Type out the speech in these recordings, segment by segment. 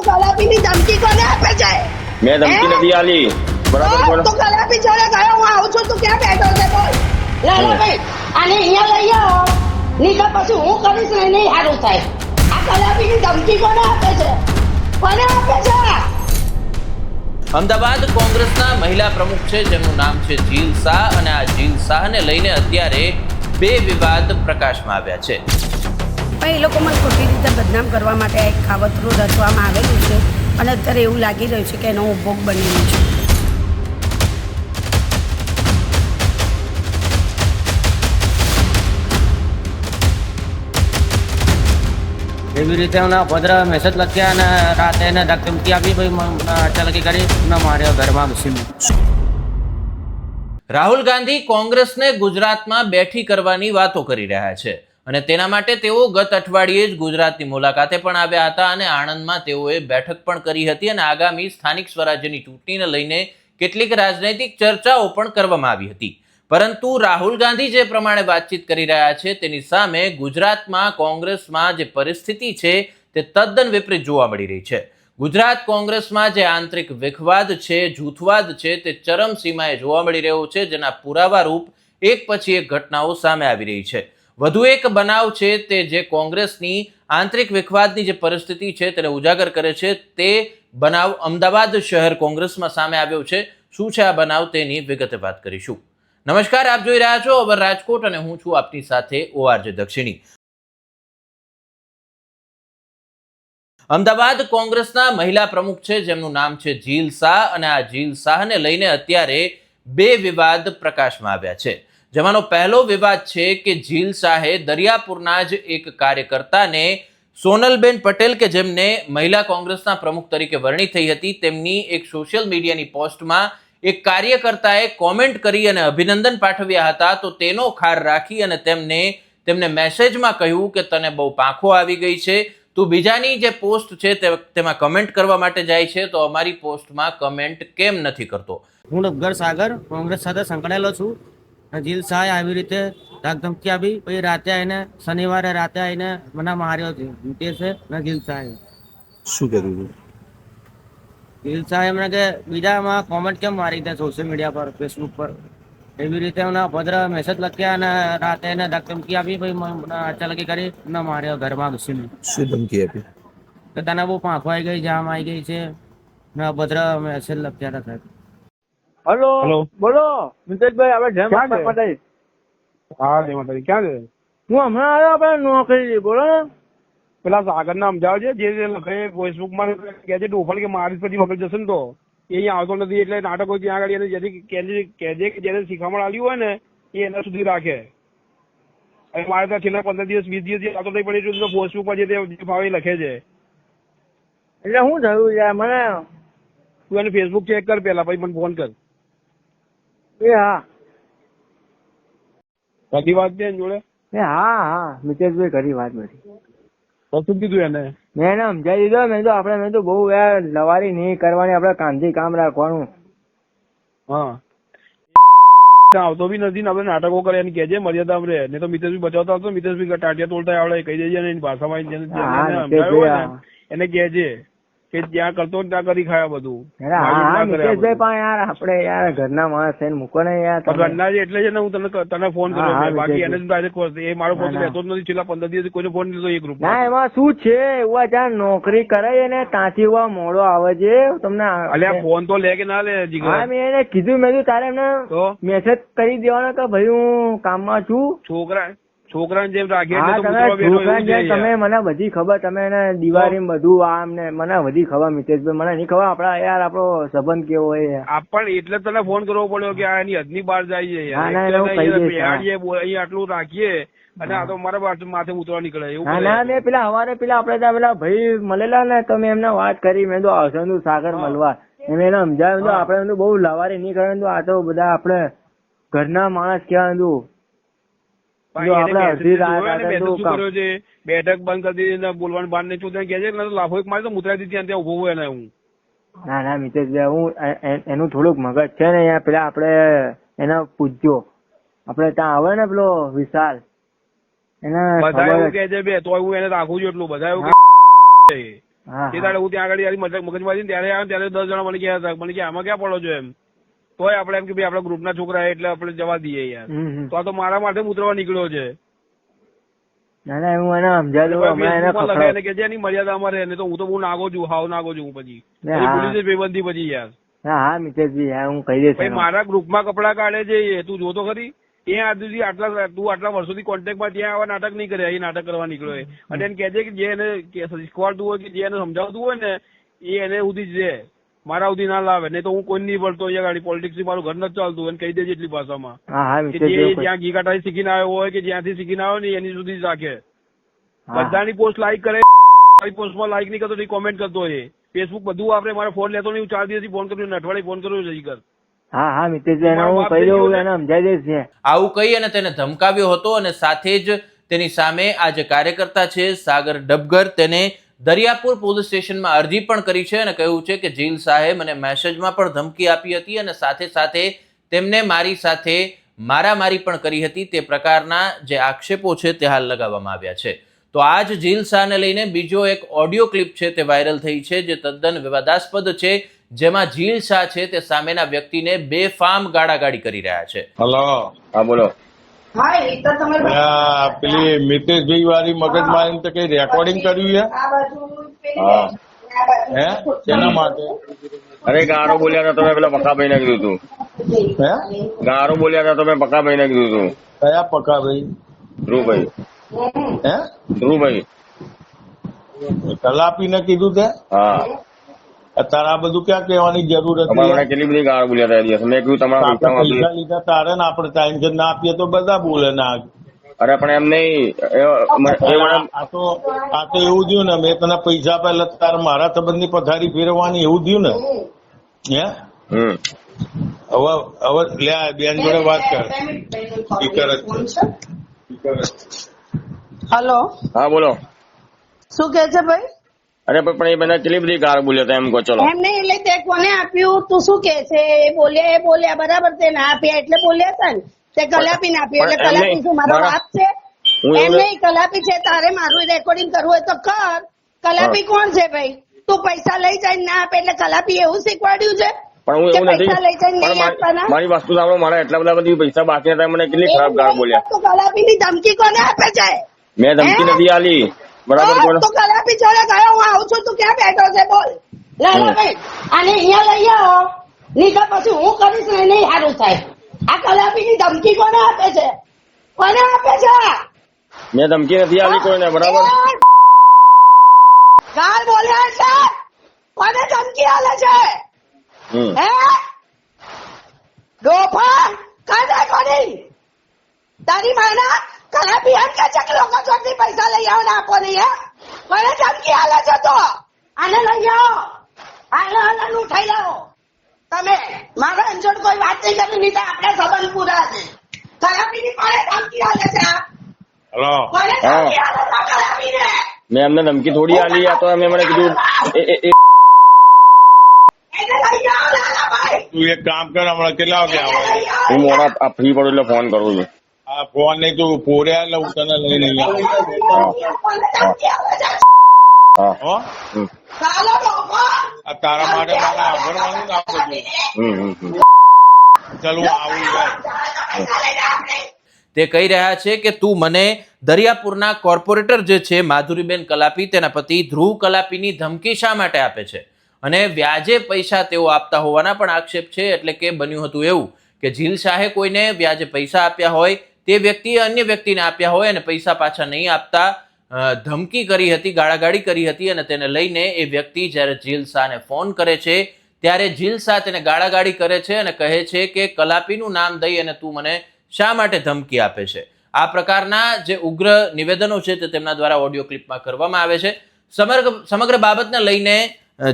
તો કલાપીની ધમકી કોને આપે છે? મેં ધમકી નથી આલી બરાબર બોલો. તો કલાપી જોડે ગયો હું આવું છું તું ક્યાં બેઠો છે બોલ? લાલાભાઈ આને અહીંયા લઈ આવો. નહીં તો પછી હું કરીશ ને નહીં સારું થાય. આ કલાપીની ધમકી કોને આપે છે? કોને આપે છે? અમદાવાદ કોંગ્રેસના મહિલા પ્રમુખ છે જેમનું નામ છે જીલ શાહ અને આ જીલ શાહને લઈને અત્યારે બે વિવાદ પ્રકાશમાં આવ્યા છે. પણ એ લોકો મને ખોટી રીતે બદનામ કરવા માટે આ એક કાવતરું રચવામાં આવેલું છે. અને અત્યારે એવું લાગી રહ્યું છે કે એનો ઉપભોગ બની બનેલી છું. એવી રીતે એમને ભદ્ર મેસેજ લખ્યા અને રાતે એને ધમકી આપી ભાઈ અચાલકી કરી ને માર્યો ઘરમાં ઘૂસીને રાહુલ ગાંધી કોંગ્રેસને ગુજરાતમાં બેઠી કરવાની વાતો કરી રહ્યા છે. અને તેના માટે તેઓ ગત અઠવાડિયે જ ગુજરાતની મુલાકાતે પણ આવ્યા હતા અને આણંદમાં તેઓએ બેઠક પણ કરી હતી અને આગામી સ્થાનિક સ્વરાજ્યની ચૂંટણીને લઈને કેટલીક રાજનૈતિક ચર્ચાઓ પણ કરવામાં આવી હતી. પરંતુ રાહુલ ગાંધી જે પ્રમાણે વાતચીત કરી રહ્યા છે તેની સામે ગુજરાતમાં કોંગ્રેસમાં જે પરિસ્થિતિ છે તે તદ્દન વિપરીત જોવા મળી રહી છે. ગુજરાત કોંગ્રેસમાં જે આંતરિક વિખવાદ છે, જૂથવાદ છે તે ચરમ સીમાએ જોવા મળી રહ્યો છે, જેના પુરાવા રૂપ એક પછી એક ઘટનાઓ સામે આવી રહી છે. વધુ એક બનાવ છે તે જે કોંગ્રેસની આંતરિક વિખવાદની જે પરિસ્થિતિ છે તેને ઉજાગર કરે છે, તે બનાવ અમદાવાદ શહેર કોંગ્રેસમાં સામે આવ્યો છે. શું છે આ બનાવ તેની વિગતે વાત કરીશું. નમસ્કાર, આપ જોઈ રહ્યા છો અવર રાજકોટ અને હું છું આપની સાથે ઓઆરજે દક્ષિણી. અમદાવાદ કોંગ્રેસના મહિલા પ્રમુખ છે, જેમનું નામ છે જીલ શાહ અને આ જીલ શાહને લઈને અત્યારે બે વિવાદ પ્રકાશમાં આવ્યા છે. જેમાંનો પહેલો વિવાદ છે કે જીલ શાહે દરિયાપુરના જ એક કાર્યકર્તાને સોનલબેન પટેલ કે જેમને મહિલા કોંગ્રેસના પ્રમુખ તરીકે વરણી થઈ હતી, તેમની એક સોશિયલ મીડિયાની પોસ્ટમાં એક કાર્યકર્તાએ કોમેન્ટ કરી અને અભિનંદન પાઠવ્યા હતા. તો તેનો ખાર રાખી અને તેમને તેમને મેસેજમાં કહ્યું કે તને બહુ પાંખો આવી ગઈ છે. તું બીજાની જે પોસ્ટ છે તેમાં કમેન્ટ કરવા માટે જાય છે. તો અમારી પોસ્ટમાં કમેન્ટ કેમ નથી કરતો? હું ડબગર સાગર, કોંગ્રેસ સાથે સંકળાયેલો છું. જીલ શાહ આવી રીતે ધમકી આપી. પછી રાતે આવીને શનિવારે રાતે આવીને મને માર્યો છે જીતે ને જીલ શાહે શું કીધું તું જીલ શાહે એમને કે બીજામાં કોમેન્ટ કેમ મારી દે સોશિયલ મીડિયા પર ફેસબુક પર? એવી રીતે એમના ભદ્ર મેસેજ લખ્યા અને રાતે એને ધમકી આપી. પછી મને અચાનકી કરી ને માર્યો ઘરમાં ઘૂસીને. શું ધમકી આપી? તો તને બહુ પાંખો આવી ગઈ જામ આવી ગઈ છે. ને ભદ્ર મેસેજ લખ્યા હતા સાહેબ. Hello hello. બોલો. મિતેશભાઈ આપણે જેમ ક્યાં હા રે માતાજી. ક્યાં છે? હું હમણાં આવ્યો આપણે નોકરી બોલો ને. પેલા સાગર ના સમજાવ જે જે લખે ફેસબુકમાં કે છે ડોફલ કે મારી પછી વગર જશે ને તો. એ અહીંયા આવતો નથી એટલે નાટકો ત્યાં આગળ એને જેથી કહેજે કે જેને શીખામણ આવ્યું હોય ને એ એના સુધી રાખે. અને મારે ત્યાં છેલ્લા પંદર દિવસ વીસ દિવસ આવતો નહીં પડે તો ફેસબુક પર જે ભાવે લખે છે. એટલે શું થયું યાર મને તું એને ફેસબુક ચેક કર પેલા પછી મને ફોન કર. એ હા. વાત છે જોડે? એ હા હા. મિતેશભાઈ કરી વાત બધી. શું કીધું એને? મેં એને સમજાવી દીધો મેં તો આપણે મેં તો બહુ યાર લવારી નહીં કરવાની આપણે કાંધી કામ રાખવાનું. હા. આવતો બી નથી ને આપણે નાટકો કરે એને કેજે મર્યાદા રે નહીં તો મિતેશભાઈ બચાવતા આવતો મિતેશભાઈ ટાટિયા તોડતા આવડે કહી દેજે ને એની ભાષામાં એને મિતેશભાઈ, એને કે જ્યાં કરતો ત્યાં કરી ખાયા બધું. અરે હા હા મારી ના કરે આ મિતેશભાઈ બધું. પણ યાર આપણે યાર ઘરના માણસ છે ને મૂકો ને યાર ઘરના છે એટલે છે ને હું તને તને ફોન કર્યો બાકી એને એ મારો ફોન. લેતો જ નથી. છેલ્લા પંદર દિવસ કોઈને ફોન લીધો એ ગ્રુપ ના એમાં શું છે? એવા જ્યાં નોકરી કરાય ને ત્યાંથી એવા મોડો આવે છે. તમને અલ્યા ફોન તો લે કે ના લે હા મેં એને કીધું મેં તારે એમને મેસેજ કરી દેવાનો કે ભાઈ હું કામમાં છું. છોકરા છોકરાને જેમ રાખીએ તમે તમે મને બધી ખબર તમે એને દિવાળી બધું આમ ને મને બધી ખબર મિતેશભાઈ મને નહીં ખબર આપડા યાર આપણો સંબંધ કેવો હોય આપ પણ એટલે તને ફોન કરવો પડ્યો કે આ એની હદની બહાર જાય છે આટલું રાખીએ અને આ તો મારા પાસે માથે ઉતરવા નીકળે એવું ના ના મેં પેલા હવારે પેલા આપડે ત્યાં પેલા ભાઈ મળેલા ને તો મેં એમને વાત કરી મેં તો આવશે સાગર. મળવા. એમ એને સમજાવ્યું તો આપડે બહુ લવારી નહીં કરે તો આ તો બધા આપડે ઘરના માણસ કહેવાય બેઠક બંધ કરી દીધી બોલવાનું બાર નહીં છૂટે કે છે લાફો એક મારે તો મુતરાઈ દીધી ત્યાં ઊભો હોય હું. ના ના મિતેશભાઈ હું એનું થોડુંક મગજ છે ને યાર પેલા આપડે એના પૂછજો. આપડે ત્યાં આવે ને પેલો વિશાલ? એને બધા એવું કે છે બે તો હું એને રાખું છું એટલું બધા એવું હા. કહે છે. હા ત્યાં આગળ મગજમારી ત્યારે આવ્યો ત્યારે દસ જણા મને કહેતા હતા. મને કે આમાં ક્યાં પડો છો એમ? તોય આપણે એમ કે ભાઈ આપણા ગ્રુપના છોકરા એટલે આપણે જવા દઈએ યાર. તો આ તો મારા માટે ઉતરવા નીકળ્યો છે. ના ના હું એને સમજાતું હમણાં એને એને કે છે એની મર્યાદા અમારે એને તો હું તો બહુ નાગો છું હાવ નાગો છું હું પછી. ને પછી બેબંધી પછી યાર. હા હા મિતેશભાઈ હા હું કહી દઈશ મારા ગ્રુપમાં કપડા કાઢે છે તું જોતો ખરી? એ આજ સુધી આટલા તું આટલા વર્ષોથી કોન્ટેક્ટમાં ત્યાં આવા નાટક નહીં કરે એ નાટક કરવા નીકળ્યો અને એને કહેજે કે જે એને શીખવાડતું હોય કે જે એને સમજાવતું હોય ને એ એને સુધી જ છે. મારા સુધી ના લાવે નહીં તો હું કોઈ નહીં પડતો અહીંયા ગાડી પોલિટિક્સ મારું ઘર નથી ચાલતું એને કહી દેજે એટલી ભાષામાં. હા હા કે જે જ્યાં ઘી કાંઠાથી શીખીને આવ્યો હોય કે જ્યાંથી શીખીને આવ્યો ને એની સુધી રાખે. બધાની પોસ્ટ લાઈક કરે મારી પોસ્ટમાં લાઈક નહીં કરતો કોમેન્ટ કરતો હોય ફેસબુક બધું આપણે મારો ફોન લેતો નહીં હું ચાર દિવસથી ફોન કર્યો ને અઠવાડિયે ફોન કર્યો છે ઈ કર હા હા મિતેશભાઈ એને હું કહી દઉં એને સમજાવી દઈશ ને. આવું કહી અને તેને ધમકાવ્યો હતો અને સાથે જ તેની સામે આ જે કાર્યકર્તા છે સાગર ડબગર તેને દરિયાપુર પોલીસ સ્ટેશનમાં અરજી પણ કરી છે અને કહ્યું છે કે જીલ શાહે મને મેસેજમાં પણ ધમકી આપી હતી અને સાથે સાથે તેમને મારી સાથે મારામારી પણ કરી હતી. તે પ્રકારના જે આક્ષેપો છે તે હાલ લગાવવામાં આવ્યા છે. તો આ જ જીલ શાહને લઈને બીજો એક ઓડિયો ક્લિપ છે તે વાયરલ થઈ છે જે તદ્દન વિવાદાસ્પદ છે. જેમાં જીલ શાહ છે તે સામેના વ્યક્તિને બેફામ ગાળાગાળી કરી રહ્યા છે. હલો, હા, બોલો. પેલી મિતેશભાઈ વાળી મગજમાં એમ તો કઈ રેકોર્ડિંગ કર્યું છે? આ બાજુ પેલી હા. તેના માટે? અરે ગારો બોલ્યા હતા તમે પેલા પકાભાઈ ને કીધું હતું હે? ગારો બોલ્યા હતા તમે પકાભાઈ ને કીધું હતું કયા પકાભાઈ ધ્રુવભાઈ. હે? ધ્રુવભાઈ. કલાપીને કીધું તે? હા. તારે આ બધું ક્યાં કહેવાની જરૂર હતી? કેટલી બધી ગાળો બોલ્યા હતા એ મેં કીધું તમારા પૈસા પૈસા લીધા તારે ને આપણે ટાઈમ છે ના આપીએ તો બધા બોલે ના અરે પણ એમ નહીં. આ તો આ તો એવું થયું ને મેં તને પૈસા પહેલા તારે મારા સંબંધની પથારી ફેરવવાની એવું થયું ને. હે? હમ. હવે હવે લે બેન જોડે વાત કર. સ્પીકર. હલો હા બોલો. શું કે છે ભાઈ? અરે પણ એ બધા કેટલી બધી ગાળો બોલ્યા હતા એમ કહો ચલો. એમ નહીં એટલે તે કોને આપ્યું? તું શું કે છે? એ બોલ્યા એ બોલ્યા બરાબર તે ના આપ્યા એટલે બોલ્યા હતા ને. તે કલાપી ના આપ્યું એટલે કલાપી શું મારો બાપ છે? એમ નહીં કલાપી છે તારે મારું રેકોર્ડિંગ કરવું હોય તો કર. કલાપી કોણ છે ભાઈ? તું પૈસા લઈ જાય ના આપે એટલે કલાપી એવું શીખવાડ્યું છે? પણ હું એવું નથી. મારી- વસ્તુ સાંભળો મારા એટલા બધા બધી પૈસા બાકી હતા મને કેટલી ખરાબ ગાળ બોલ્યા. કલાપી ની ધમકી કોને આપે છે? મેં ધમકી નથી આલી બરાબર બોલો. તો કલાપી જોડે ગયો હું આવું છું તું ક્યાં બેઠો છે બોલ. લાલા ભાઈ આને અહીંયા લઈ આવો. નહીં તો પછી હું કરીશ ને નહીં સારું થાય. આ કલાપી ની ધમકી કોને આપે છે? કોને આપે છે? મેં ધમકી નથી આલી કોઈને બરાબર? એ! બોલ્યા છે. કોને ધમકી આલે છે? હે? ડોફા કાઢે કોની તારી માના કલાપી એમ કે છે કે લોકો જોડથી પૈસા લઈ આવો ને આપો નહીં હે? કોને ધમકી હાલે છે તો. આને લઈ આવો. આને આને ઉઠાઈ લાવો તમે મારા અંજોડ કોઈ વાત નહીં કરી નહીં તો આપણે સંબંધ પૂરા છે. કલાપીની કોને ધમકી છે. હલો. ધમકી હાલે છે મેં એમને ધમકી થોડી આલી આ તો એમને મને કીધું એ- એ- એ- એને લઈ આવો લાલાભાઈ તું એક કામ કર હમણાં કેટલા વાગે આવે? હું મોડા ફ્રી પડું એટલે ફોન કરું છું. આ ફોન નહીં તું પોર્યા એટલે હું તને લઈને આ તારા માટે મારે આભાર માનું ને હમ ચાલ, હું આવું તે કહી રહ્યા છે કે તું મને દરિયાપુરના કોર્પોરેટર જે છે, માધુરીબેન કલાપી, તેના પતિ ધ્રુવ કલાપીની ધમકી શા માટે આપે છે? અને વ્યાજે પૈસા તેઓ આપતા હોવાના પણ આક્ષેપ છે, એટલે કે બન્યું હતું એવું કે જીલ શાહે કોઈને વ્યાજે પૈસા આપ્યા હોય તે વ્યક્તિએ અન્ય વ્યક્તિને આપ્યા હોય અને પૈસા પાછા નહીં આપતા ધમકી કરી હતી, ગાળાગાળી કરી હતી અને તેને લઈને એ વ્યક્તિ જ્યારે જીલ શાહને ફોન કરે છે, ત્યારે જીલ શાહ તેને ગાળાગાળી કરે છે અને કહે છે કે, કલાપીનું નામ દઈ અને તું મને શા માટે ધમકી આપે છે? આ પ્રકારના જે ઉગ્ર નિવેદનો છે તે તેમના દ્વારા ઓડિયો ક્લિપમાં કરવામાં આવે છે. સમગ્ર સમગ્ર બાબતને લઈને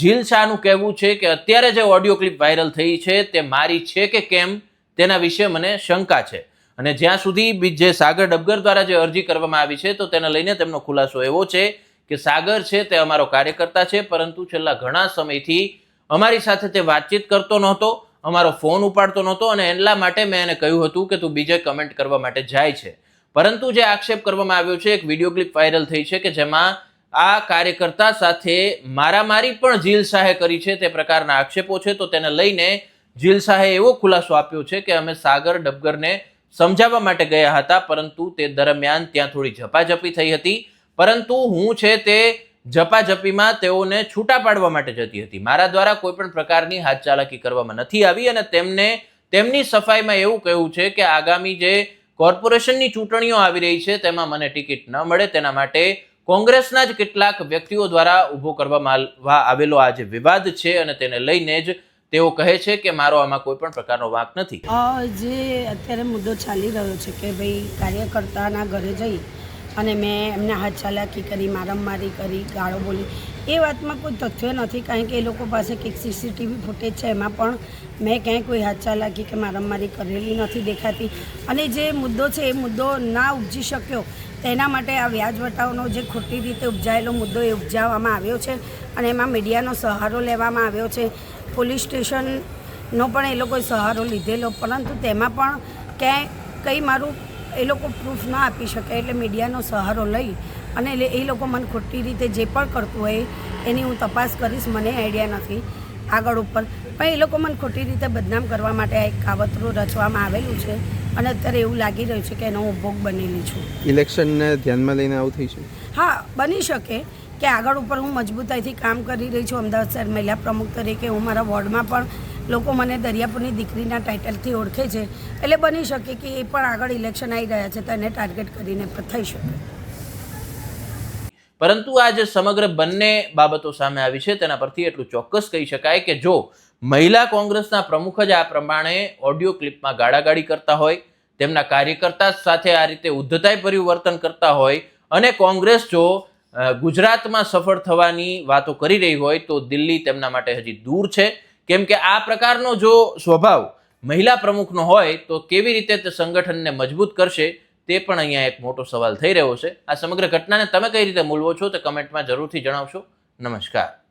જીલ શાહનું કહેવું છે કે અત્યારે જે ઓડિયો ક્લિપ વાયરલ થઈ છે તે મારી છે કે કેમ તેના વિશે મને શંકા છે. અને જ્યાં સુધી જે સાગર ડબગર દ્વારા જે અરજી કરવામાં આવી છે, તો તેને લઈને તેમનો ખુલાસો એવો છે કે સાગર છે તે અમારો કાર્યકર્તા છે, પરંતુ છેલ્લા ઘણા સમયથી અમારી સાથે તે વાતચીત કરતો નહોતો, અમારો ફોન ઉપાડતો નહોતો અને એટલા માટે મેં એને કહ્યું હતું કે તું બીજે કમેન્ટ કરવા માટે જાય છે. પરંતુ જે આક્ષેપ કરવામાં આવ્યો છે, એક વીડિયો ક્લિપ વાયરલ થઈ છે કે જેમાં આ કાર્યકર્તા સાથે મારામારી પણ જીલ શાહે કરી છે, તે પ્રકારના આક્ષેપો છે, તો તેને લઈને જીલ શાહે એવો ખુલાસો આપ્યો છે કે અમે સાગર ડબગરને સમજાવવા માટે ગયા હતા, પરંતુ તે દરમિયાન ત્યાં થોડી ઝપાઝપી થઈ હતી. પરંતુ હું છે તે ઝપાઝપીમાં તેઓને છૂટા પાડવા માટે જતી હતી. મારા દ્વારા કોઈ પણ પ્રકારની હાથ ચાલાકી કરવામાં નથી આવી અને તેમને, તેમની સફાઈમાં એવું કહ્યું છે કે આગામી જે કોર્પોરેશનની ચૂંટણીઓ આવી રહી છે, તેમાં મને ટિકિટ ન મળે. તેના માટે કોંગ્રેસના જ કેટલાક વ્યક્તિઓ દ્વારા ઊભો કરવામાં આવેલો આ જે વિવાદ છે અને તેને લઈને જ તેઓ કહે છે કે મારો આમાં કોઈ પણ પ્રકારનો વાંક નથી. જે અત્યારે મુદ્દો ચાલી રહ્યો છે કે ભાઈ કાર્યકર્તાના ઘરે જઈ અને મેં એમને હાથ ચાલાકી કરી, મારામારી કરી, ગાળો બોલી, એ વાતમાં કોઈ તથ્ય નથી. કારણ કે એ લોકો પાસે કંઈક સીસીટીવી ફૂટેજ છે, એમાં પણ મેં ક્યાંય કોઈ હાથ ચાલાકી કે મારમમારી કરેલી નથી દેખાતી. અને જે મુદ્દો છે, એ મુદ્દો ના ઉપજી શક્યો, તેના માટે આ વ્યાજ વટાવનો જે ખોટી રીતે ઉપજાયેલો મુદ્દો એ ઉપજાવવામાં આવ્યો છે અને એમાં મીડિયાનો સહારો લેવામાં આવ્યો છે. પોલીસ સ્ટેશનનો પણ એ લોકોએ સહારો લીધેલો પરંતુ તેમાં પણ ક્યાંય કંઈ મારું એ લોકો પ્રૂફ ના આપી શકે એટલે મીડિયાનો સહારો લઈ અને એ લોકો મને ખોટી રીતે જે પણ કરતું હોય એની હું તપાસ કરીશ મને આઈડિયા નથી આગળ ઉપર. પણ એ લોકો મને ખોટી રીતે બદનામ કરવા માટે આ એક કાવતરું રચવામાં આવેલું છે અને અત્યારે એવું લાગી રહ્યું છે કે એનો હું ભોગ બનેલી છું. ઇલેક્શનને ધ્યાનમાં લઈને આવું થઈ છે હા બની શકે. કે આગળ ઉપર હું મજબૂતાઈથી કામ કરી રહી છું અમદાવાદ શહેર મહિલા પ્રમુખ તરીકે. હું મારા વોર્ડમાં પણ લોકો મને દરિયાપુરની દીકરીના ટાઇટલથી ઓળખે છે. એટલે બની શકે કે એ પણ આગળ ઇલેક્શન આવી રહ્યા છે તો એને ટાર્ગેટ કરીને પણ થઈ શકે. પરંતુ આ જે સમગ્ર બંને બાબતો સામે આવી છે તેના પરથી એટલું ચોક્કસ કહી શકાય કે જો મહિલા કોંગ્રેસના પ્રમુખ જ આ પ્રમાણે ઓડિયો ક્લિપમાં ગાળાગાળી કરતા હોય, તેમના કાર્યકર્તા સાથે આ રીતે ઉદ્ધતાઈ પરિવર્તન કરતા હોય અને કોંગ્રેસ જો ગુજરાતમાં સફળ થવાની વાતો કરી રહી હોય તો દિલ્હી તેમના માટે હજી દૂર છે. કેમ કે આ પ્રકારનો જો સ્વભાવ મહિલા પ્રમુખનો હોય તો કેવી રીતે તે સંગઠનને મજબૂત કરશે તે પણ અહીંયા એક મોટો સવાલ થઈ રહ્યો છે. આ સમગ્ર ઘટનાને તમે કઈ રીતે મૂલવો છો તે કમેન્ટમાં જરૂરથી જણાવશો. નમસ્કાર.